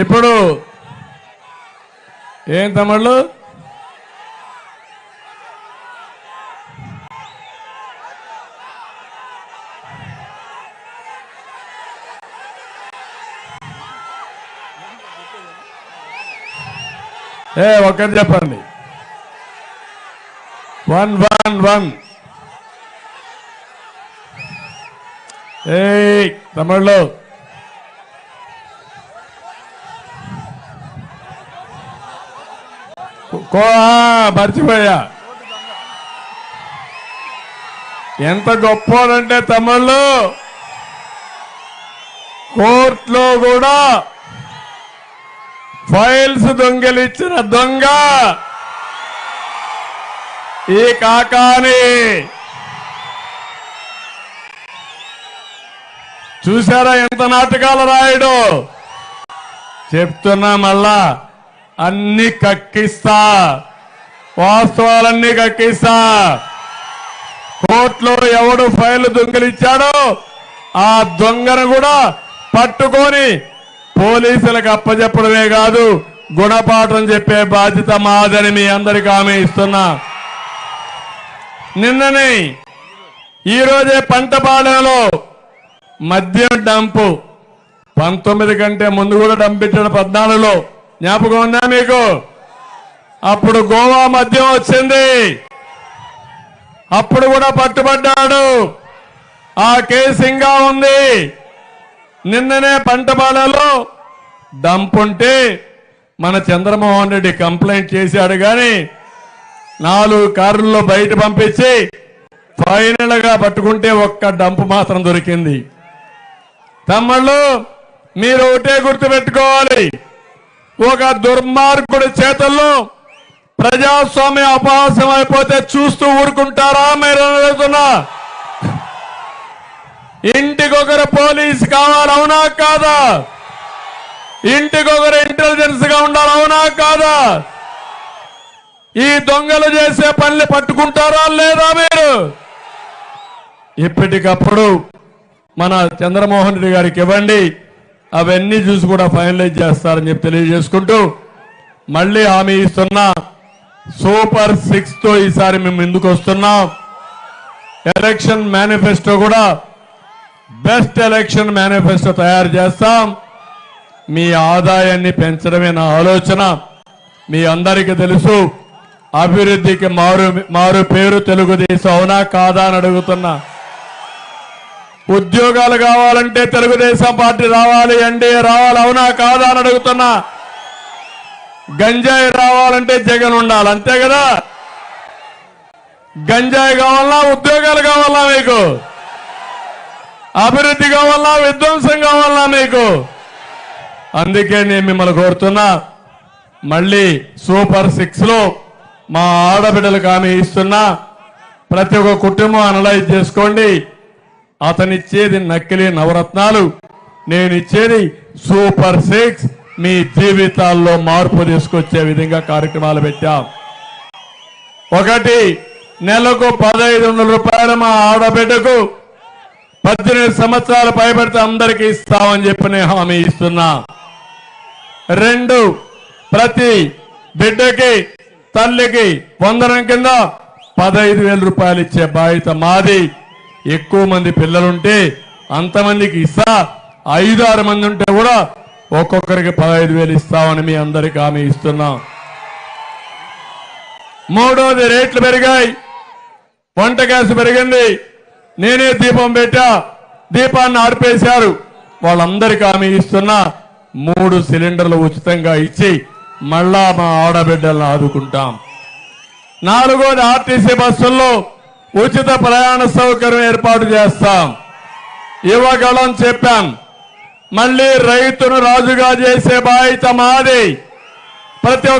ఇప్పుడు ఏం తమ్ముళ్ళు? ఏ ఒక్కటి చెప్పండి. One one one. ఏ తమిళ్ళో కో మర్చిపోయా. ఎంత గొప్పోడంటే తమ్ముళ్ళు. కోర్టులో కూడా ఫైల్స్ దొంగలిచ్చిన దొంగ. ఈ కాకాని చూసారా ఎంత నాటకాలు రాయడు? చెప్తున్నా మళ్ళా. అన్ని కక్కిస్తా. వాస్తవాలన్నీ కక్కిస్తా. కోర్టులో ఎవడు ఫైల్ దొంగలిచ్చాడో ఆ దొంగను కూడా పట్టుకొని పోలీసులకు అప్పచెప్పడమే కాదు గుణపాఠం చెప్పే బాధ్యత మాదని మీ అందరికీ ఆమె ఇస్తున్నా. నిన్ననే ఈరోజే పంట పంటపాలెంలో మద్యం డంపు. పంతొమ్మిది కంటే ముందు కూడా డంపించాడు పద్నాలుగులో. జ్ఞాపకం ఉందా మీకు? అప్పుడు గోవా మద్యం వచ్చింది. అప్పుడు కూడా పట్టుబడ్డాడు. ఆ కేసు ఇంకా ఉంది. నిన్ననే పంటపాలలో దంపుంటే మన చంద్రమోహన్ రెడ్డి కంప్లైంట్ చేశాడు కానీ నాలుగు కార్లలో బయట పంపించి ఫైనల్గా పట్టుకుంటే ఒక్క డంపు మాత్రం దొరికింది. తమ్ముళ్ళు మీరు ఒకటే గుర్తుపెట్టుకోవాలి. ఒక దుర్మార్గుడి చేతుల్లో ప్రజాస్వామ్యం అపహాస్యం అయిపోతే చూస్తూ ఊరుకుంటారా మీరు అడుగుతున్నా ఇంటికొకరు పోలీస్ కావాలవునా కాదా? ఇంటికొకరు ఇంటెలిజెన్స్గా ఉండాలవునా కాదా? ఈ దొంగలు చేసే పనులు పట్టుకుంటారా లేదా మీరు? ఇప్పటికప్పుడు మన చంద్రమోహన్ రెడ్డి గారికి ఇవ్వండి. అవన్నీ చూసి కూడా ఫైనలైజ్ చేస్తారని చెప్పి తెలియజేసుకుంటూ మళ్ళీ హామీ ఇస్తున్నా. సూపర్ సిక్స్తో ఈసారి మేము ఎందుకు వస్తున్నాం? ఎలక్షన్ మేనిఫెస్టో కూడా బెస్ట్ ఎలక్షన్ మేనిఫెస్టో తయారు చేస్తాం. మీ ఆదాయాన్ని పెంచడమే నా ఆలోచన. మీ అందరికీ తెలుసు అభివృద్ధికి మారు మారు పేరు తెలుగుదేశం అవునా కాదా అని అడుగుతున్నా. ఉద్యోగాలు కావాలంటే తెలుగుదేశం పార్టీ రావాలి ఎన్డీఏ రావాలి అవునా కాదా అని అడుగుతున్నా. గంజాయి రావాలంటే జగన్ ఉండాలి అంతే కదా? గంజాయి కావాలా ఉద్యోగాలు కావాలా మీకు. అభివృద్ధి కావాలా విధ్వంసం కావాలా మీకు. అందుకే నేను మిమ్మల్ని కోరుతున్నా మళ్ళీ సూపర్ సిక్స్లో మా ఆడబిడ్డలకు హామీ ఇస్తున్నా. ప్రతి ఒక్క కుటుంబం అనలైజ్ చేసుకోండి. అతనిచ్చేది నకిలీ నవరత్నాలు నేను ఇచ్చేది సూపర్ సిక్స్. మీ జీవితాల్లో మార్పు తీసుకొచ్చే విధంగా కార్యక్రమాలు పెట్టాం. ఒకటి నెలకు పదహైదు వందల రూపాయలు మా ఆడబిడ్డకు పద్దెనిమిది సంవత్సరాలు పైబడితే అందరికీ ఇస్తామని చెప్పి నేను హామీ ఇస్తున్నా. రెండు ప్రతి బిడ్డకి తల్లికి వందనం కింద పదహైదు వేల రూపాయలు ఇచ్చే బాధ్యత మాది. ఎక్కువ మంది పిల్లలుంటే అంతమందికి ఇస్తా. ఐదు ఆరు మంది ఉంటే కూడా ఒక్కొక్కరికి పదహైదు వేలు ఇస్తామని మీ అందరికి హామీ ఇస్తున్నాం. మూడోది రేట్లు పెరిగాయి. వంట గ్యాస్ పెరిగింది. నేనే దీపం పెట్టా. దీపాన్ని ఆర్పేశారు. వాళ్ళందరికీ హామీ ఇస్తున్నా. మూడు సిలిండర్లు ఉచితంగా ఇచ్చి మళ్ళా మా ఆడబిడ్డలను ఆదుకుంటాం. నాలుగోది ఆర్టీసీ బస్సుల్లో ఉచిత ప్రయాణ సౌకర్యం ఏర్పాటు చేస్తాం. ఇవ్వగలం చెప్పాం. మళ్ళీ రైతును రాజుగా చేసే బాధ్యత మాది. ప్రతి ఒక్క